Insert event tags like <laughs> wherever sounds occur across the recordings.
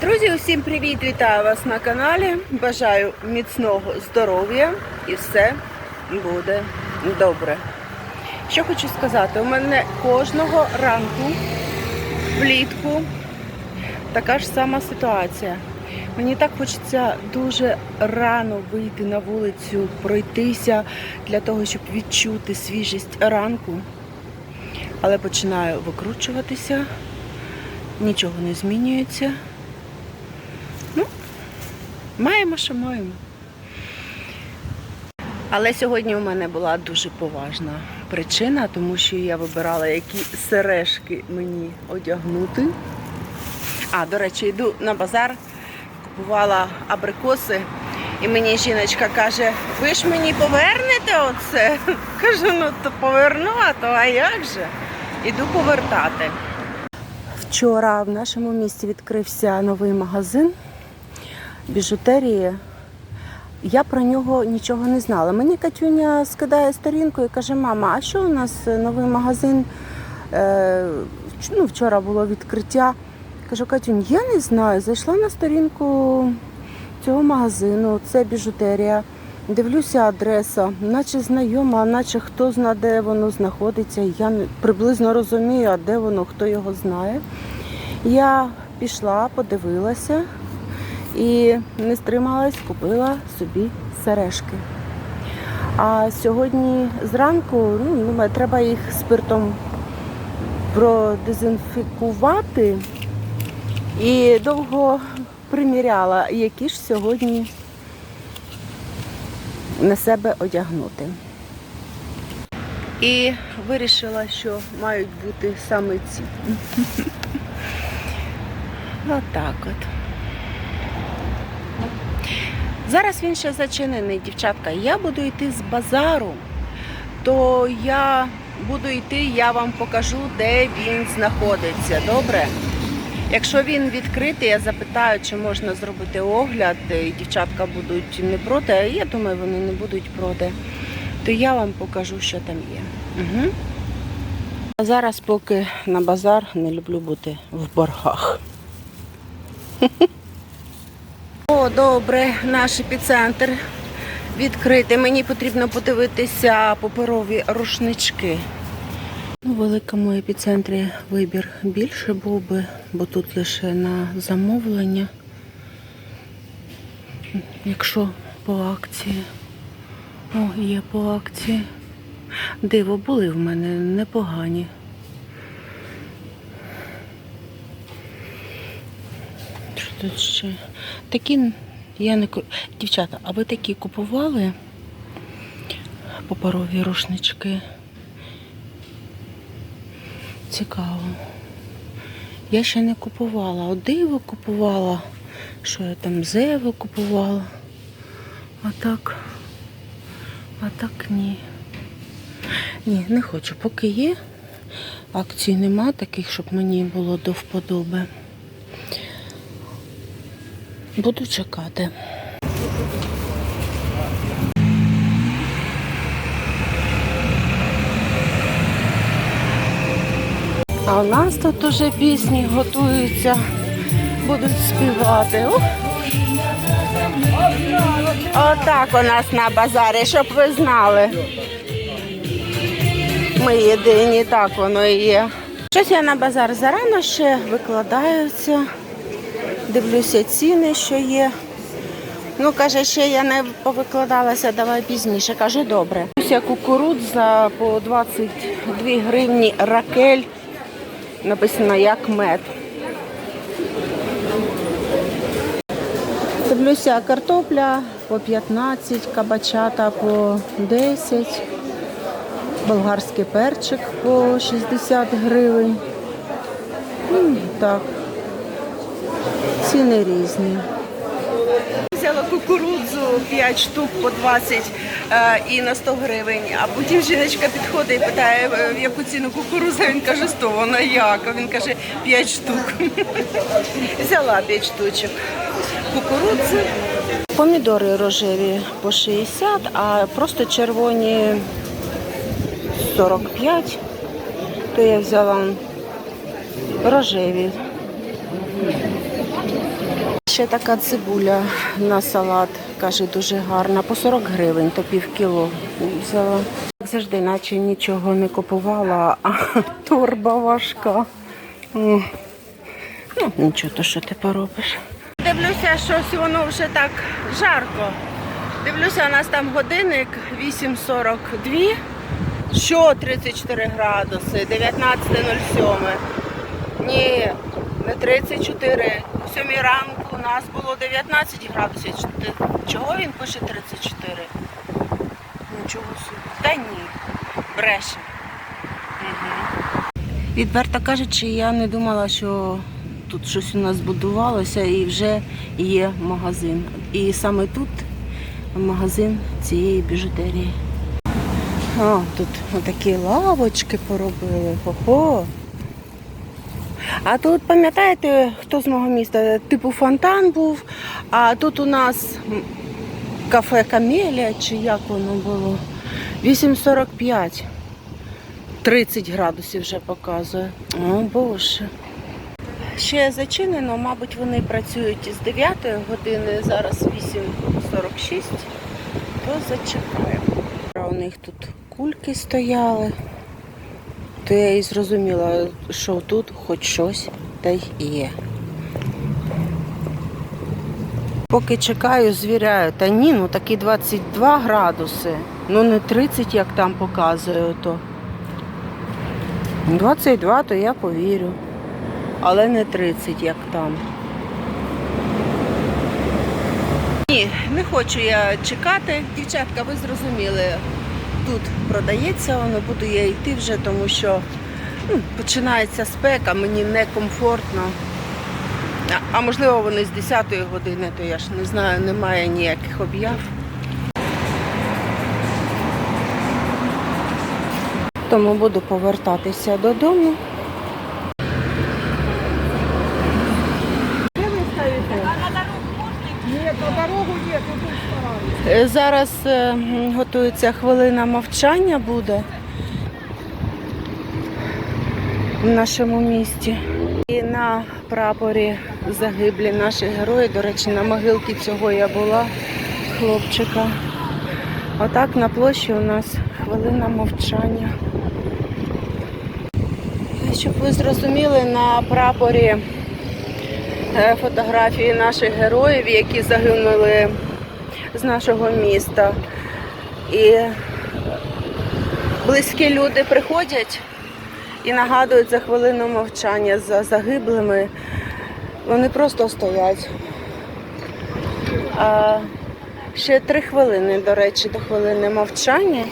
Друзі, усім привіт! Вітаю вас на каналі. Бажаю міцного здоров'я і все буде добре. Що хочу сказати, у мене кожного ранку влітку така ж сама ситуація. Мені так хочеться дуже рано вийти на вулицю, пройтися для того, щоб відчути свіжість ранку. Але починаю викручуватися, нічого не змінюється. Маємо, що маємо. Але сьогодні у мене була дуже поважна причина, тому що я вибирала, які сережки мені одягнути. А, до речі, йду на базар, купувала абрикоси, і мені жіночка каже, ви ж мені повернете оце? <laughs> Кажу, ну то поверну, а то а як же? Іду повертати. Вчора в нашому місті відкрився новий магазин біжутерії. Я про нього нічого не знала. Мені Катюня скидає сторінку і каже, мама, а що у нас новий магазин? Е, ну, вчора було відкриття. Кажу, Катюнь, я не знаю. Зайшла на сторінку цього магазину, це біжутерія. Дивлюся адреса, наче знайома, наче хто знає, де воно знаходиться. Я приблизно розумію, а де воно, хто його знає. Я пішла, подивилася і не стрималась, купила собі сережки. А сьогодні зранку ну, треба їх спиртом продезінфікувати і довго приміряла, які ж сьогодні на себе одягнути. І вирішила, що мають бути саме ці. <laughs> Отак от. Зараз він ще зачинений, дівчатка. Я буду йти з базару, то я буду йти, я вам покажу, де він знаходиться. Добре? Якщо він відкритий, я запитаю, чи можна зробити огляд, і дівчатка будуть не проти, а я думаю, вони не будуть проти, то я вам покажу, що там є. Угу. А зараз, поки на базар, не люблю бути в боргах. <laughs> О, добре, наш епіцентр відкритий. Мені потрібно подивитися паперові рушнички. У великому епіцентрі вибір більше був би, бо тут лише на замовлення. Якщо по акції. О, є по акції. Диво були в мене непогані. Що тут ще? Такі я не Дівчата, а ви такі купували паперові рушнички? Цікаво. Я ще не купувала. От диво купувала. Що я там зево купувала. А так. А так ні. Ні, не хочу. Поки є. Акцій нема таких, щоб мені було до вподоби. Буду чекати. А у нас тут уже пісні готуються, будуть співати. Отак у нас на базарі, щоб ви знали. Ми єдині, так воно і є. Щось я на базар зарано ще викладаються. Дивлюся ціни, що є. Ну, каже, ще я не повикладалася, давай пізніше. Кажу, добре. Дивлюся кукурудза по 22 гривні ракель. Написано як мед. Дивлюся картопля по 15, кабачата по 10, болгарський перчик по 60 гривень. Так. Ціни різні. Взяла кукурудзу 5 штук по 20 е, і на 100 гривень. А потім жіночка підходить і питає, е, в яку ціну кукурудза. Він каже, 100, вона як? А він каже, 5 штук. <laughs> Взяла 5 штучок кукурудзи. Помідори рожеві по 60, а просто червоні 45. То я взяла рожеві. Ще така цибуля на салат, каже, дуже гарна. По 40 гривень, то пів кіло взяла. Як завжди, наче нічого не купувала, а <laughs> торба важка. Ну, нічого, то що ти поробиш. Дивлюся, щось воно вже так жарко. Дивлюся, у нас там годинник 8.42. Що 34 градуси, 19.07. Ні, не 34. 7 ранку у нас було 19 градусів. Чого він пише 34? Нічого собі. Та ні, бреше. Угу. Відверто кажучи, я не думала, що тут щось у нас будувалося і вже є магазин. І саме тут магазин цієї біжутерії. О, тут отакі лавочки поробили. Ого. А тут, пам'ятаєте, хто з мого міста? Типу фонтан був, а тут у нас кафе Камелія, чи як воно було? 8,45. 30 градусів вже показує. О, Боже. Ще зачинено, мабуть, вони працюють із 9 години, зараз 8.46, то зачекаємо. У них тут кульки стояли, то я і зрозуміла, що тут хоч щось та й є. Поки чекаю, звіряю, та ні, ну такі 22 градуси, ну не 30, як там показує то. 22, то я повірю. Але не 30, як там. Ні, не хочу я чекати. Дівчатка, ви зрозуміли, тут продається воно, буду я йти вже, тому що ну, починається спека, мені некомфортно. А, а можливо вони з 10 години, то я ж не знаю, немає ніяких об'яв. Тому буду повертатися додому. Зараз е, готується хвилина мовчання буде в нашому місті. І на прапорі загиблі наші герої. До речі, на могилці цього я була, хлопчика. Отак на площі у нас хвилина мовчання. Щоб ви зрозуміли, на прапорі е, фотографії наших героїв, які загинули з нашого міста. І близькі люди приходять і нагадують за хвилину мовчання за загиблими. Вони просто стоять. А ще три хвилини, до речі, до хвилини мовчання.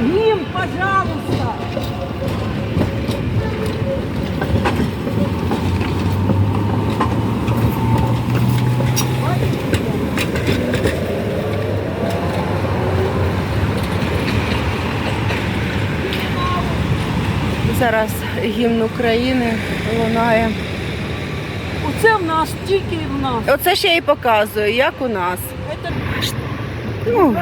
Ним, пожалуйста. Зараз гімн України лунає. Оце в нас, тільки в нас. Оце ж я і показую, як у нас. Это Ну.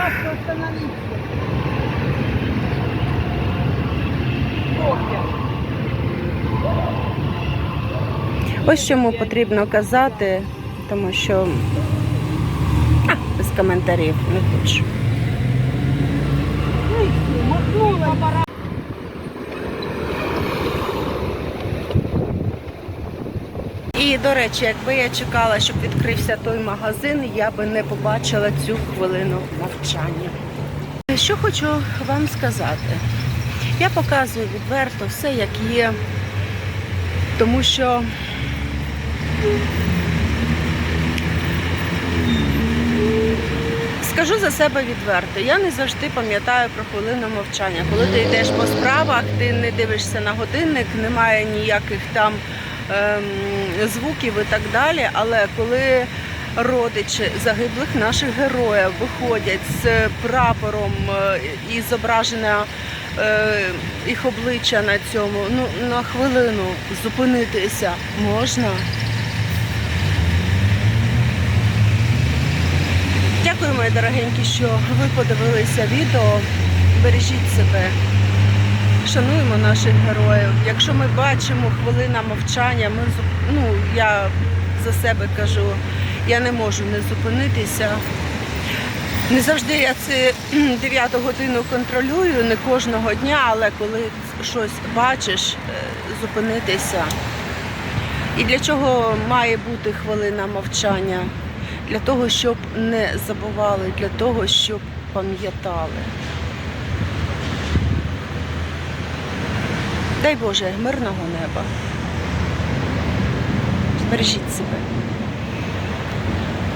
Ось чому потрібно казати, тому що а, без коментарів не хочу. І до речі, якби я чекала, щоб відкрився той магазин, я би не побачила цю хвилину мовчання. Що хочу вам сказати? Я показую відверто все, як є, тому що скажу за себе відверто, я не завжди пам'ятаю про хвилину мовчання. Коли ти йдеш по справах, ти не дивишся на годинник, немає ніяких там звуків і так далі. Але коли родичі загиблих наших героїв виходять з прапором е, і зображена е, їх обличчя на цьому, ну на хвилину зупинитися можна. Дякую, мої дорогенькі, що ви подивилися відео. Бережіть себе. Шануємо наших героїв. Якщо ми бачимо хвилина мовчання, ми ну я за себе кажу, я не можу не зупинитися. Не завжди я це 9 годину контролюю, не кожного дня, але коли щось бачиш, е, зупинитися. І для чого має бути хвилина мовчання? Для того, щоб не забували, для того, щоб пам'ятали. Дай Боже, мирного неба. Бережіть себе.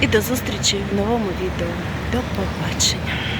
І до зустрічі в новому відео. До побачення.